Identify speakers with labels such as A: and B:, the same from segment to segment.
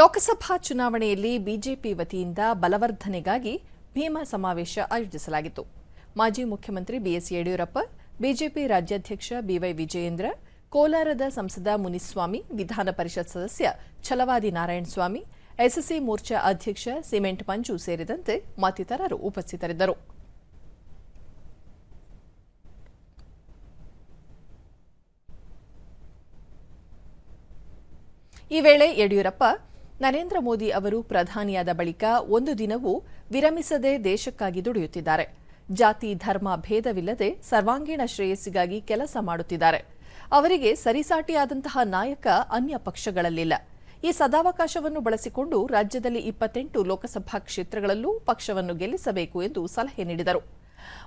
A: ಲೋಕಸಭಾ ಚುನಾವಣೆಯಲ್ಲಿ ಬಿಜೆಪಿ ವತಿಯಿಂದ ಬಲವರ್ಧನೆಗಾಗಿ ಭೀಮಾ ಸಮಾವೇಶ ಆಯೋಜಿಸಲಾಗಿತ್ತು. ಮಾಜಿ ಮುಖ್ಯಮಂತ್ರಿ ಬಿಎಸ್ ಯಡಿಯೂರಪ್ಪ, ಬಿಜೆಪಿ ರಾಜ್ಯಾಧ್ಯಕ್ಷ ಬಿವೈ ವಿಜಯೇಂದ್ರ, ಕೋಲಾರದ ಸಂಸದ ಮುನಿಸ್ವಾಮಿ, ವಿಧಾನ ಪರಿಷತ್ ಸದಸ್ಯ ಛಲವಾದಿ ನಾರಾಯಣಸ್ವಾಮಿ ಎಸ್ಎಸ್ಸಿ ಮೋರ್ಚಾ ಅಧ್ಯಕ್ಷ ಸಿಮೆಂಟ್ ಮಂಜು ಸೇರಿದಂತೆ ಮತ್ತಿತರರು ಉಪಸ್ಥಿತರಿದ್ದರು. ಈ ವೇಳೆ ಯಡಿಯೂರಪ್ಪ ನರೇಂದ್ರ ಮೋದಿ ಅವರು ಪ್ರಧಾನಿಯಾದ ಬಳಿಕ ಒಂದು ದಿನವೂ ವಿರಮಿಸದೆ ದೇಶಕ್ಕಾಗಿ ದುಡಿಯುತ್ತಿದ್ದಾರೆ. ಜಾತಿ, ಧರ್ಮ ಭೇದವಿಲ್ಲದೆ ಸರ್ವಾಂಗೀಣ ಶ್ರೇಯಸ್ಸಿಗಾಗಿ ಕೆಲಸ ಮಾಡುತ್ತಿದ್ದಾರೆ. ಅವರಿಗೆ ಸರಿಸಾಟಿಯಾದಂತಹ ನಾಯಕ ಅನ್ಯ ಪಕ್ಷಗಳಲ್ಲಿಲ್ಲ. ಈ ಸದಾವಕಾಶವನ್ನು ಬಳಸಿಕೊಂಡು ರಾಜ್ಯದಲ್ಲಿ ಇಪ್ಪತ್ತೆಂಟು ಲೋಕಸಭಾ ಕ್ಷೇತ್ರಗಳಲ್ಲೂ ಪಕ್ಷವನ್ನು ಗೆಲ್ಲಿಸಬೇಕು ಎಂದು ಸಲಹೆ ನೀಡಿದರು.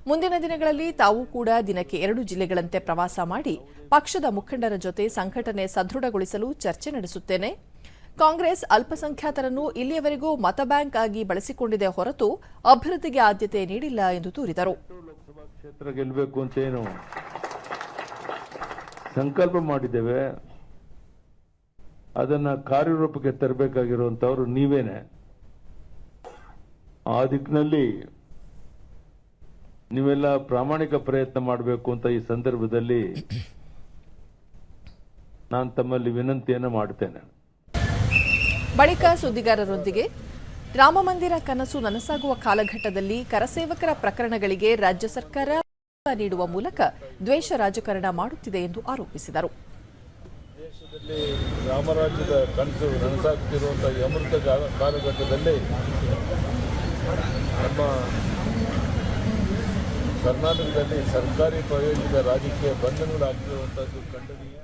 A: ಮುಂದಿನ ದಿನಗಳಲ್ಲಿ ತಾವು ಕೂಡ ದಿನಕ್ಕೆ ಎರಡು ಜಿಲ್ಲೆಗಳಂತೆ ಪ್ರವಾಸ ಮಾಡಿ ಪಕ್ಷದ ಮುಖಂಡರ ಜೊತೆ ಸಂಘಟನೆ ಸದೃಢಗೊಳಿಸಲು ಚರ್ಚೆ ನಡೆಸುತ್ತೇನೆ. ಕಾಂಗ್ರೆಸ್ ಅಲ್ಪಸಂಖ್ಯಾತರನ್ನು ಇಲ್ಲಿಯವರೆಗೂ ಮತ ಬ್ಯಾಂಕ್ ಆಗಿ ಬಳಸಿಕೊಂಡಿದೆ ಹೊರತು ಅಭಿವೃದ್ಧಿಗೆ ಆದ್ಯತೆ ನೀಡಿಲ್ಲ ಎಂದು ದೂರಿದರು.
B: ಕ್ಷೇತ್ರ ಗೆಲ್ಲಬೇಕು ಅಂತ ಸಂಕಲ್ಪ ಮಾಡಿದ್ದೇವೆ. ಅದನ್ನ ಕಾರ್ಯರೂಪಕ್ಕೆ ತರಬೇಕಾಗಿರುವಂಥವ್ರು ನೀವೇನೆ. ಆ ದಿಕ್ಕಿನಲ್ಲಿ ನೀವೆಲ್ಲ ಪ್ರಾಮಾಣಿಕ ಪ್ರಯತ್ನ ಮಾಡಬೇಕು ಅಂತ ಈ ಸಂದರ್ಭದಲ್ಲಿ ನಾನು ತಮ್ಮಲ್ಲಿ ವಿನಂತಿಯನ್ನು ಮಾಡ್ತೇನೆ.
A: ಬಳಿಕ ಸುದ್ದಿಗಾರರೊಂದಿಗೆ, ರಾಮಮಂದಿರ ಕನಸು ನನಸಾಗುವ ಕಾಲಘಟ್ಟದಲ್ಲಿ ಕರಸೇವಕರ ಪ್ರಕರಣಗಳಿಗೆ ರಾಜ್ಯ ಸರ್ಕಾರ ನೀಡುವ ಮೂಲಕ ದ್ವೇಷ ರಾಜಕಾರಣ ಮಾಡುತ್ತಿದೆ ಎಂದು ಆರೋಪಿಸಿದರು.
C: ದೇಶದಲ್ಲಿ ರಾಮರಾಜ್ಯದ ಕನಸು ನನಸಾಗುತ್ತಿರುವಂತಹ ಅಮೃತ ಕಾಲಘಟ್ಟದಲ್ಲಿ ನಮ್ಮ ಕರ್ನಾಟಕದಲ್ಲಿ ಸರ್ಕಾರಿ ಪ್ರಾಯೋಜಿತ ರಾಜಕೀಯ ಬಂಧನಗಳಾಗ್ತಿರುವಂಥದ್ದು ಖಂಡನೀಯ.